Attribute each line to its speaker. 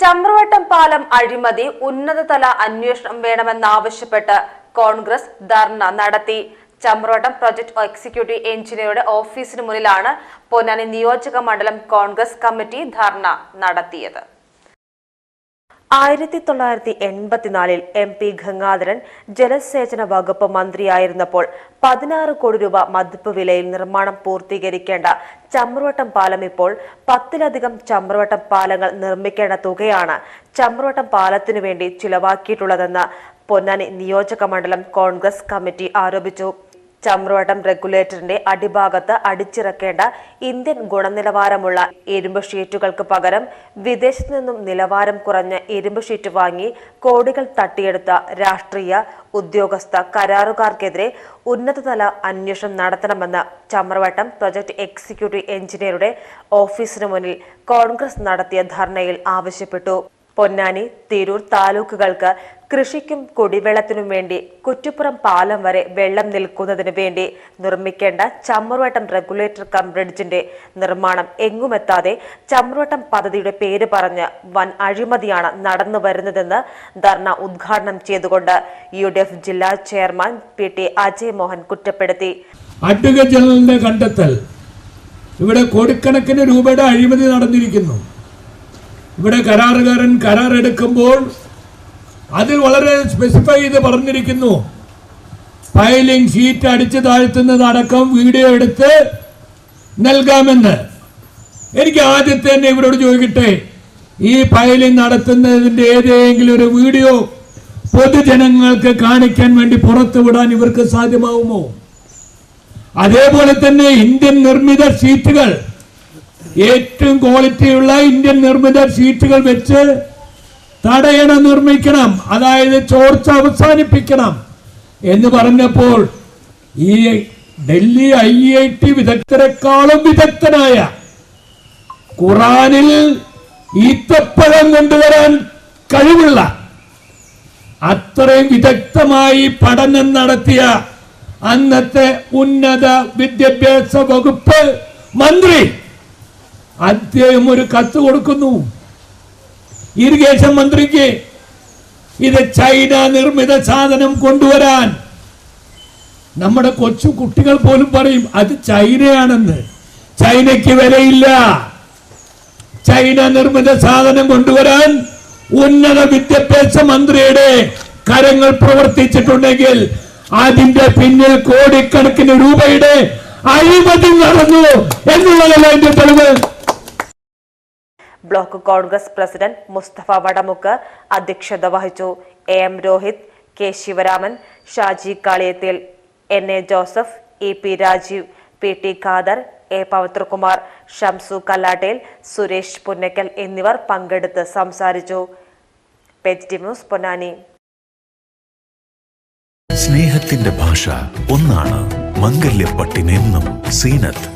Speaker 1: ചമ്രവട്ടം പാലം അഴിമതി ഉന്നതതല അന്വേഷണം വേണമെന്നാവശ്യപ്പെട്ട് കോൺഗ്രസ് ധർണ നടത്തി. ചമ്രവട്ടം പ്രൊജക്ട് എക്സിക്യൂട്ടീവ് എഞ്ചിനീയറുടെ ഓഫീസിന് മുന്നിലാണ് പൊന്നാനി നിയോജക മണ്ഡലം കോൺഗ്രസ് കമ്മിറ്റി ധർണ നടത്തിയത്. ആയിരത്തി തൊള്ളായിരത്തി എൺപത്തിനാലിൽ എം പി ഗംഗാധരൻ ജലസേചന വകുപ്പ് മന്ത്രിയായിരുന്നപ്പോൾ പതിനാറ് കോടി രൂപ മതിപ്പ് വിലയിൽ നിർമ്മാണം പൂർത്തീകരിക്കേണ്ട ചമ്രവട്ടം പാലം ഇപ്പോൾ പത്തിലധികം ചമ്രവട്ടം പാലങ്ങൾ നിർമ്മിക്കേണ്ട തുകയാണ് ചമ്രവട്ടം പാലത്തിനു വേണ്ടി ചിലവാക്കിയിട്ടുള്ളതെന്ന് പൊന്നാനി നിയോജക മണ്ഡലം കോൺഗ്രസ് കമ്മിറ്റി ആരോപിച്ചു. ചമ്രവട്ടം റെഗുലേറ്ററിന്റെ അടിഭാഗത്ത് അടിച്ചിറക്കേണ്ട ഇന്ത്യൻ ഗുണനിലവാരമുള്ള ഇരുമ്പ് ഷീറ്റുകൾക്ക് പകരം വിദേശത്തു നിന്നും നിലവാരം കുറഞ്ഞ ഇരുമ്പ് ഷീറ്റ് വാങ്ങി കോടികൾ തട്ടിയെടുത്ത രാഷ്ട്രീയ ഉദ്യോഗസ്ഥ കരാറുകാർക്കെതിരെ ഉന്നതതല അന്വേഷണം നടത്തണമെന്ന് ചമ്രവട്ടം പ്രൊജക്ട് എക്സിക്യൂട്ടീവ് എഞ്ചിനീയറുടെ ഓഫീസിന് മുന്നിൽ കോൺഗ്രസ് നടത്തിയ ധർണയിൽ ആവശ്യപ്പെട്ടു. പൊന്നാനി തിരൂർ താലൂക്കുകൾക്ക് കൃഷിക്കും കുടിവെള്ളത്തിനും വേണ്ടി കുറ്റിപ്പുറം പാലം വരെ വെള്ളം നിൽക്കുന്നതിനു വേണ്ടി നിർമ്മിക്കേണ്ട ചമ്രവട്ടം റെഗുലേറ്റർ കം ബ്രിഡ്ജിന്റെ നിർമ്മാണം എങ്ങുമെത്താതെ ചമ്രവട്ടം പദ്ധതിയുടെ പേര് പറഞ്ഞ് വൻ അഴിമതിയാണ് നടന്നു വരുന്നതെന്ന് ധർണ ഉദ്ഘാടനം ചെയ്തുകൊണ്ട് യു ഡി എഫ് ജില്ലാ chairman P T Ajay Mohan കുറ്റപ്പെടുത്തി.
Speaker 2: അഡ്വക്കേറ്റ് ജനറലിന്റെ കണ്ടെത്തൽ. ഇവിടെ കോടിക്കണക്കിന് രൂപയുടെ അഴിമതി നടന്നിരിക്കുന്നു. ഇവിടെ കരാറുകാരൻ കരാർ എടുക്കുമ്പോൾ അതിൽ വളരെ സ്പെസിഫൈ ചെയ്ത് പറഞ്ഞിരിക്കുന്നു. ഫയലിംഗ് ഷീറ്റ് അടിച്ചു താഴ്ത്തുന്നതടക്കം വീഡിയോ എടുത്ത് നൽകാമെന്ന്. എനിക്ക് ആദ്യത്തെ തന്നെ ഇവരോട് ചോദിക്കട്ടെ ഈ ഫയലിംഗ് നടത്തുന്നതിന്റെ ഏതെങ്കിലും ഒരു വീഡിയോ പൊതുജനങ്ങൾക്ക് കാണിക്കാൻ വേണ്ടി പുറത്തുവിടാൻ ഇവർക്ക് സാധ്യമാവുമോ? അതേപോലെ തന്നെ ഇന്ത്യൻ നിർമ്മിത ഷീറ്റുകൾ ഏറ്റവും ക്വാളിറ്റിയുള്ള ഇന്ത്യൻ നിർമ്മിത ഷീറ്റുകൾ വെച്ച് തടയണ നിർമ്മിക്കണം. അതായത് ചോർച്ച അവസാനിപ്പിക്കണം. എന്ന് പറഞ്ഞപ്പോൾ ഈ ഡൽഹി ഐ ഐ ടി വിദഗ്ധരെക്കാളും വിദഗ്ധനായ ഖുറാനിൽ ഈത്തപ്പഴം കൊണ്ടുവരാൻ കഴിവുള്ള അത്രയും വിദഗ്ധമായി പഠനം നടത്തിയ അന്നത്തെ ഉന്നത വിദ്യാഭ്യാസ വകുപ്പ് മന്ത്രി അദ്ദേഹം ഒരു കത്ത് കൊടുക്കുന്നു. ഇറിഗേഷൻ മന്ത്രിക്ക് ഇത് ചൈന നിർമ്മിത സാധനം കൊണ്ടുവരാൻ. നമ്മുടെ കൊച്ചു കുട്ടികൾ പോലും പറയും അത് ചൈനയാണെന്ന്. ചൈനയ്ക്ക് വിലയില്ല. ചൈന നിർമ്മിത സാധനം കൊണ്ടുവരാൻ ഉന്നത വിദ്യാഭ്യാസ മന്ത്രിയുടെ കരങ്ങൾ പ്രവർത്തിച്ചിട്ടുണ്ടെങ്കിൽ അതിന്റെ പിന്നിൽ കോടിക്കണക്കിന് രൂപയുടെ അഴിമതി നടന്നു എന്നുള്ളതല്ല എന്റെ തെളിവ്.
Speaker 1: ബ്ലോക്ക് കോൺഗ്രസ് പ്രസിഡന്റ് മുസ്തഫ വടമുക്ക് അധ്യക്ഷത വഹിച്ചു. A M Rohit K Sivaraman Shaji Kaliyathil N A Joseph E P Rajeev P T Khader A Pavithrakumar Shamsu Kallattel Suresh Punnakkal എന്നിവർ പങ്കെടുത്ത് സംസാരിച്ചു. ന്യൂസ് പൊന്നാനി.
Speaker 3: സ്നേഹത്തിന്റെ ഭാഷ ഒന്നാണ്. മംഗല്യപ്പട്ടിനെന്നും സീനത്ത്.